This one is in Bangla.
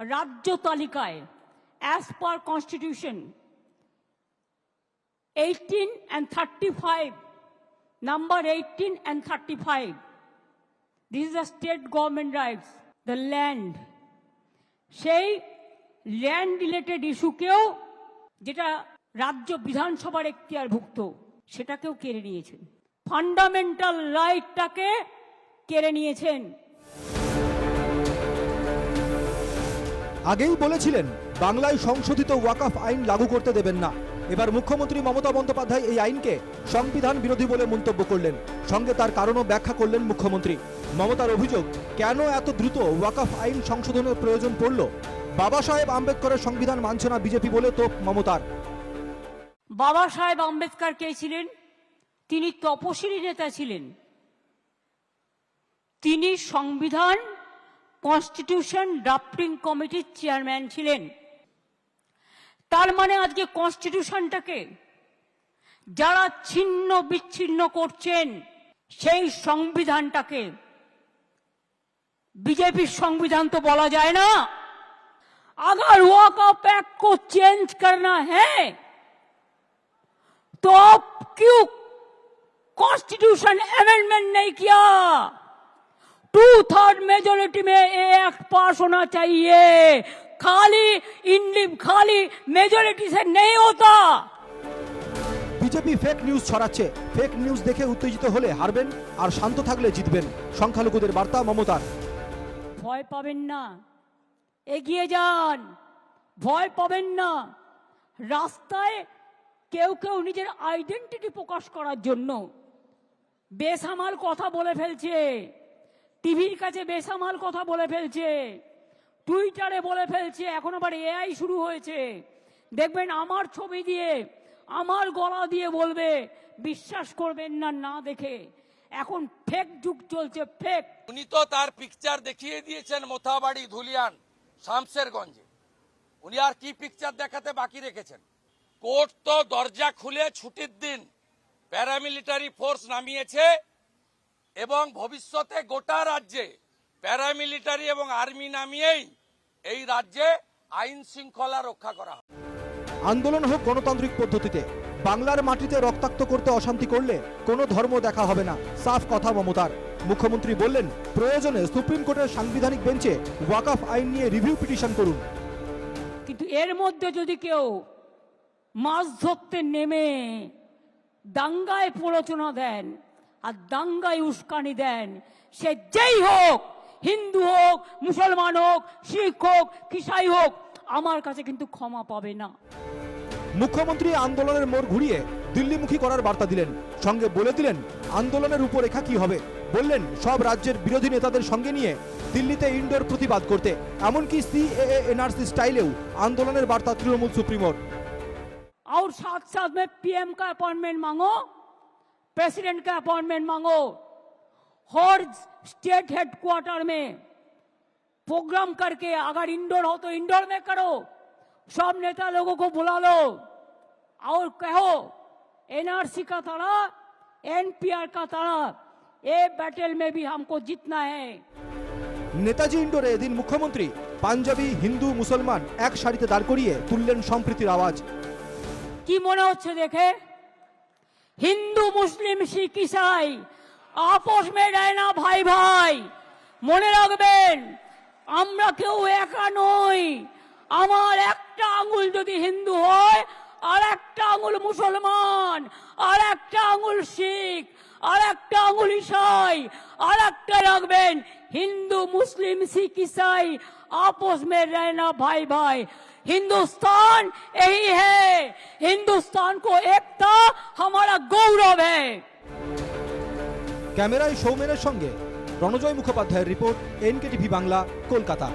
রাজ্য তালিকায় as per constitution eighteen and thirty five number eighteen and thirty five this is the state government rights the land সেই ল্যান্ড রিলেটেড ইস্যুকেও যেটা রাজ্য বিধানসভার এখতিয়ারভুক্ত, সেটাকেও কেড়ে নিয়েছেন। ফান্ডামেন্টাল রাইটটাকে কেড়ে নিয়েছেন। আগেই বলেছিলেন, বাংলায় সংশোধিত ওয়াকফ আইন লাগু করতে দেবেন না। এবার মুখ্যমন্ত্রী মমতা বন্দ্যোপাধ্যায় এই আইনকে সংবিধান বিরোধী বলে মন্তব্য করলেন। সঙ্গে তার কারণও ব্যাখ্যা করলেন মুখ্যমন্ত্রী। মমতার অভিযোগ, কেন এত দ্রুত ওয়াকফ আইন সংশোধনের প্রয়োজন পড়ল? বাবা সাহেব আম্বেদকরের সংবিধান মানছে না বিজেপি বলে তো মমতার। বাবা সাহেব আম্বেদকর কে ছিলেন? তিনি তপশিলি নেতা ছিলেন। তিনি সংবিধান কনস্টিটিউশন ড্রাফটিং কমিটির চেয়ারম্যান ছিলেন তার মানে আজকে কনস্টিটিউশনটাকে যারা ছিন্ন বিচ্ছিন্ন করছেন সেই সংবিধানটাকে বিজেপির সংবিধান তো বলা যায় না अगर वॉकअप एक्ट को चेंज करना है तो आप क्यों कॉन्स्टिट्यूशन अमेंडमेंट नहीं किया टू थर्ड मेजोरिटी में ये एक्ट पास होना चाहिए खाली इंडिम खाली मेजोरिटी से नहीं होता বিজেপি ফেক নিউজ ছড়াচ্ছে ফেক নিউজ দেখে উত্তেজিত হলে হারবেন আর শান্ত থাকলে জিতবেন সংখ্যালঘুদের বার্তা মমতার ভয় পাবেন না এগিয়ে যান ভয় পাবেন না রাস্তায় কেউ কেউ নিজের আইডেন্টিটি প্রকাশ করার জন্য বেসামাল কথা বলে ফেলছে টিভির কাছে বেসামাল কথা বলে ফেলছে। টুইটারে বলে ফেলছে, এখন আবার এআই শুরু হয়েছে। দেখবেন আমার ছবি দিয়ে, আমার গলা দিয়ে বলবে, বিশ্বাস করবেন না না দেখে। এখন ফেক যুগ চলছে ফেক উনি তো তার পিকচার দেখিয়ে দিয়েছেন মোথাবাড়ি, ধুলিয়ান শামসেরগঞ্জে উনি আর কি পিকচার দেখাতে বাকি রেখেছেন? কোর্ট তো দরজা খুলে ছুটির দিন প্যারামিলিটারি ফোর্স নামিয়েছে এবং ভবিষ্যতে গোটা রাজ্যে প্যারামিলিটারি এবং আর্মি নামিয়েই এই রাজ্যে আইন শৃঙ্খলা রক্ষা করা আন্দোলন হোক গণতান্ত্রিক পদ্ধতিতে বাংলার মাটিতে রক্তাক্ত করতে অশান্তি করলে কোনো ধর্ম দেখা হবে না। সাফ কথা মমতার। মুখ্যমন্ত্রী বললেন প্রয়োজনে সুপ্রিম কোর্টের সাংবিধানিক বেঞ্চে ওয়াকফ আইন নিয়ে রিভিউ পিটিশন করুন। কিন্তু এর মধ্যে যদি কেউ মাছ ধরতে নেমে দাঙ্গায় প্ররোচনা দেন আর দাঙ্গায় উস্কানি দেন সে যেই হোক হিন্দু হোক মুসলমান হোক শিখ হোক কিসাই হোক আমার কাছে কিন্তু ক্ষমা পাবে না মুখ্যমন্ত্রী আন্দোলনের মোড় ঘুরিয়ে দিল্লিমুখী করার বার্তা দিলেন সঙ্গে বলে দিলেন আন্দোলনের রূপরেখা কি হবে বললেন সব রাজ্যের বিরোধী নেতাদের সঙ্গে নিয়ে দিল্লিতে ইন্ডোর প্রতিবাদ করতে এমনকি সিএএ এনআরসি স্টাইলেও আন্দোলনের বার্তা তৃণমূল সুপ্রিমোর और साथ साथ में पीएम का अपॉइंटमेंट मांगो प्रेसिडेंट का अपॉइंटमेंट मांगो हर स्टेट हेडक्वार्टर में प्रोग्राम करके अगर इंडोर हो तो इंडोर में करो सब नेता लोगों को बुला लो और कहो एनआरसी का तरह एनपीआर का तरह ये बैटल में भी हमको जीतना है নেতাজি ইন্ডোরে এদিন মুখ্যমন্ত্রী পাঞ্জাবি হিন্দু মুসলমান এক সারিতে দাঁড় করিয়ে তুললেন সম্প্রীতির আওয়াজ কি মনে হচ্ছে দেখে হিন্দু, মুসলিম, শিখ, ইসাই, আপোষ মেটায় না ভাই ভাই। মনে রাখবেন, আমরা কেউ একা নই। আমার একটা আঙুল যদি হিন্দু হয়, আর একটা আঙুল মুসলমান, আর একটা আঙুল শিখ, আর একটা আঙুল ইসাই, আর একটা রাখবেন হিন্দু, মুসলিম, শিখ, ইসাই, আপোষ মেরায় না ভাই ভাই। हिंदुस्तान यही है हिंदुस्तान को एकता हमारा गौरव है ক্যামেরায় সৌমেনের সঙ্গে রণজয় মুখোপাধ্যায়ের রিপোর্ট এনকেটিভি বাংলা কলকাতা